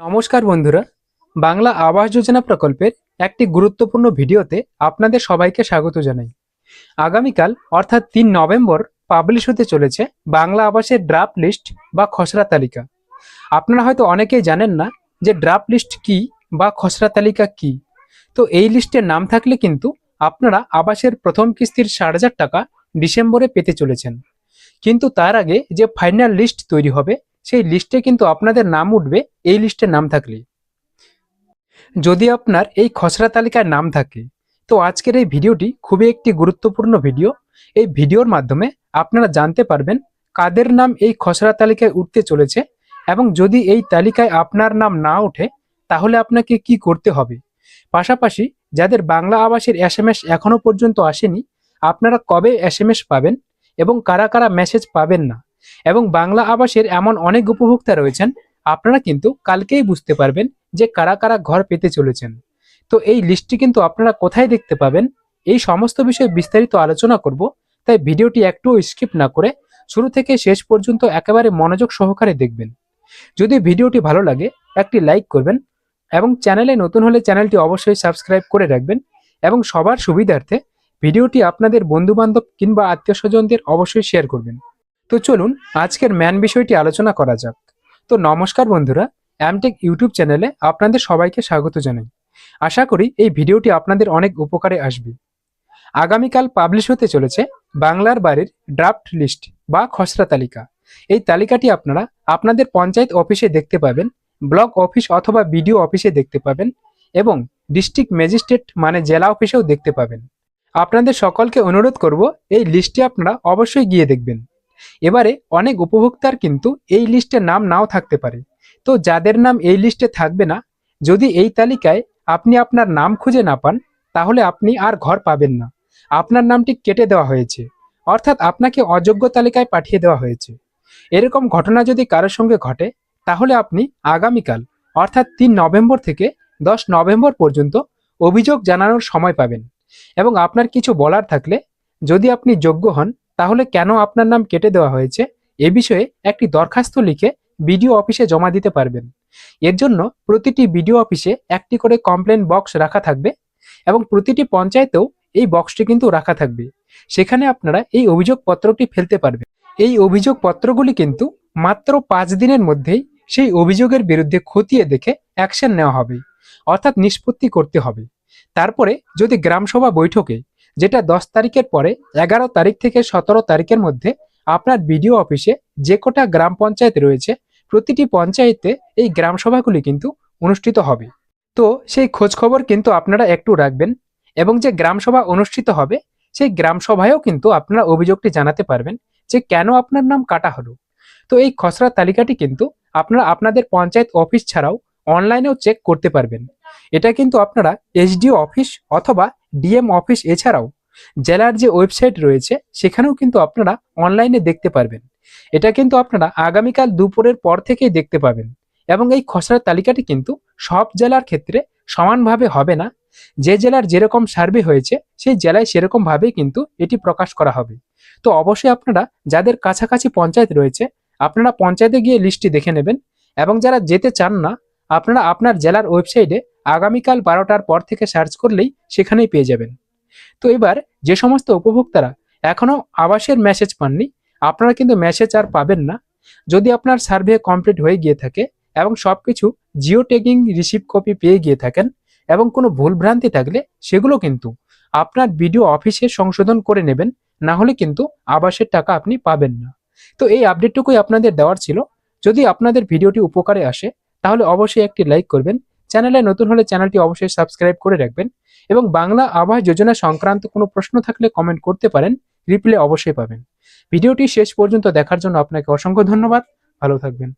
নমস্কার বন্ধুরা। বাংলা আবাস যোজনা প্রকল্পের একটি গুরুত্বপূর্ণ ভিডিওতে আপনাদের সবাইকে স্বাগত জানাই। আগামীকাল, অর্থাৎ তিন নভেম্বর পাবলিশ হতে চলেছে বাংলা আবাসের ড্রাফট লিস্ট বা খসড়া তালিকা। আপনারা হয়তো অনেকেই জানেন না যে ড্রাফট লিস্ট কি বা খসড়া তালিকা কি। তো এই লিস্টের নাম থাকলে কিন্তু আপনারা আবাসের প্রথম কিস্তির ষাট হাজার টাকা ডিসেম্বরে পেতে চলেছেন। কিন্তু তার আগে যে ফাইনাল লিস্ট তৈরি হবে সেই লিস্টে কিন্তু আপনাদের নাম উঠবে এই লিস্টে নাম থাকলে যদি আপনার এই খসড়া তালিকায় নাম থাকে, তো আজকের এই ভিডিওটি খুবই একটি গুরুত্বপূর্ণ ভিডিও। এই ভিডিওর মাধ্যমে আপনারা জানতে পারবেন কাদের নাম এই খসড়া তালিকায় উঠতে চলেছে এবং যদি এই তালিকায় আপনার নাম না ওঠে, তাহলে আপনাকে কি করতে হবে? পাশাপাশি যাদের বাংলা আবাসের এস এম এস এখনও পর্যন্ত আসেনি, আপনারা কবে এস এম এস পাবেন এবং কারা কারা মেসেজ পাবেন না? এবং বাংলা আবাসের এমন অনেক উপভোক্তা রয়েছেন, আপনারা কিন্তু কালকেই বুঝতে পারবেন যে কারা কারা ঘর পেতে চলেছেন। তো এই লিস্টটি কিন্তু আপনারা কোথায় দেখতে পাবেন? এই সমস্ত বিষয়ে বিস্তারিত আলোচনা করব, তাই ভিডিওটি একটু স্কিপ না করে শুরু থেকে শেষ পর্যন্ত একেবারে মনোযোগ সহকারে দেখবেন। যদি ভিডিওটি ভালো লাগে, একটি লাইক করবেন এবং চ্যানেলে নতুন হলে চ্যানেলটি অবশ্যই সাবস্ক্রাইব করে রাখবেন এবং সবার সুবিধার্থে ভিডিওটি আপনাদের বন্ধুবান্ধব কিংবা আত্মীয় স্বজনদের অবশ্যই শেয়ার করবেন। তো চলুন আজকের ম্যান বিষয়টি আলোচনা করা যাক। তো নমস্কার বন্ধুরা, অ্যামটেক ইউটিউব চ্যানেলে আপনাদের সবাইকে স্বাগত জানাই। আশা করি এই ভিডিওটি আপনাদের অনেক উপকারে আসবে। আগামীকাল পাবলিশ হতে চলেছে বাংলার বাড়ির ড্রাফট লিস্ট বা খসড়া তালিকা। এই তালিকাটি আপনারা আপনাদের পঞ্চায়েত অফিসে দেখতে পাবেন, ব্লক অফিস অথবা বিডিও অফিসে দেখতে পাবেন এবং ডিস্ট্রিক্ট ম্যাজিস্ট্রেট মানে জেলা অফিসেও দেখতে পাবেন। আপনাদের সকলকে অনুরোধ করব, এই লিস্টটি আপনারা অবশ্যই গিয়ে দেখবেন। এবারে অনেক উপভোক্তার কিন্তু এই লিস্টে নাম নাও থাকতে পারে। তো যাদের নাম এই লিস্টে থাকবে না, যদি এই তালিকায় আপনি আপনার নাম খুঁজে না পান, তাহলে আপনি আর ঘর পাবেন না। আপনার নামটি কেটে দেওয়া হয়েছে, অর্থাৎ আপনাকে অযোগ্য তালিকায় পাঠিয়ে দেওয়া হয়েছে। এরকম ঘটনা যদি কারোর সঙ্গে ঘটে, তাহলে আপনি আগামীকাল, অর্থাৎ তিন নভেম্বর থেকে দশ নভেম্বর পর্যন্ত অভিযোগ জানানোর সময় পাবেন। এবং আপনার কিছু বলার থাকলে, যদি আপনি যোগ্য হন তাহলে কেন আপনার নাম কেটে দেওয়া হয়েছে? এ বিষয়ে একটি দরখাস্ত লিখে বিডিও অফিসে জমা দিতে পারবেন। এর জন্য প্রতিটি বিডিও অফিসে একটি করে কমপ্লেন বক্স রাখা থাকবে এবং প্রতিটি পঞ্চায়েতেও এই বক্সটি কিন্তু রাখা থাকবে। সেখানে আপনারা এই অভিযোগপত্রটি ফেলতে পারবেন। এই অভিযোগপত্রগুলি কিন্তু মাত্র পাঁচ দিনের মধ্যেই সেই অভিযোগের বিরুদ্ধে খতিয়ে দেখে অ্যাকশন নেওয়া হবে, অর্থাৎ নিষ্পত্তি করতে হবে। তারপরে যদি গ্রামসভা বৈঠকে যেটা দশ তারিখের পরে, এগারো তারিখ থেকে সতেরো তারিখের মধ্যে আপনার বিডিও অফিসে যে কটা গ্রাম পঞ্চায়েত রয়েছে, প্রতিটি পঞ্চায়েতে এই গ্রাম সভাগুলি কিন্তু অনুষ্ঠিত হবে। তো সেই খোঁজ খবর কিন্তু আপনারা একটু রাখবেন এবং যে গ্রাম সভা অনুষ্ঠিত হবে, সেই গ্রাম সভায়ও কিন্তু আপনারা অভিযোগটি জানাতে পারবেন যে কেন আপনার নাম কাটা হলো। তো এই খসড়া তালিকাটি কিন্তু আপনারা আপনাদের পঞ্চায়েত অফিস ছাড়াও অনলাইনেও চেক করতে পারবেন। এটা কিন্তু আপনারা এসডিও অফিস অথবা ডিএম অফিস এছাড়াও জেলার যে ওয়েবসাইট রয়েছে, সেখানেও কিন্তু আপনারা অনলাইনে দেখতে পারবেন। এটা কিন্তু আপনারা আগামীকাল দুপুরের পর থেকেই দেখতে পাবেন এবং এই খসড়ার তালিকাটি কিন্তু সব জেলার ক্ষেত্রে সমানভাবে হবে না। যে জেলার যেরকম সার্ভে হয়েছে, সেই জেলায় সেরকম ভাবেই কিন্তু এটি প্রকাশ করা হবে। তো অবশ্যই আপনারা যাদের কাছাকাছি পঞ্চায়েত রয়েছে, আপনারা পঞ্চায়েতে গিয়ে লিস্টটি দেখে নেবেন এবং যারা যেতে চান না, আপনারা আপনার জেলার ওয়েবসাইটে আগামীকাল বারোটার পর থেকে সার্চ করলেই সেখানেই পেয়ে যাবেন। তো এবার যে সমস্ত উপভোক্তারা এখনও আবাসের মেসেজ পাননি, আপনারা কিন্তু মেসেজ আর পাবেন না। যদি আপনার সার্ভে কমপ্লিট হয়ে গিয়ে থাকে এবং সবকিছু জিও ট্যাগিং রিসিভ কপি পেয়ে গিয়ে থাকেন এবং কোনো ভুলভ্রান্তি থাকলে সেগুলো কিন্তু আপনার বিডিও অফিসে সংশোধন করে নেবেন, না হলে কিন্তু আবাসের টাকা আপনি পাবেন না। তো এই আপডেটটুকুই আপনাদের দেওয়ার ছিল। যদি আপনাদের ভিডিওটি উপকারে আসে, তাহলে অবশ্যই একটি লাইক করবেন চ্যানেলে নতুন হলে চ্যানেলটি অবশ্যই সাবস্ক্রাইব করে রাখবেন এবং বাংলা আবাস যোজনা সংক্রান্ত কোনো প্রশ্ন থাকলে কমেন্ট করতে পারেন, রিপ্লে অবশ্যই পাবেন। ভিডিওটি শেষ পর্যন্ত দেখার জন্য আপনাকে অসংখ্য ধন্যবাদ। ভালো থাকবেন।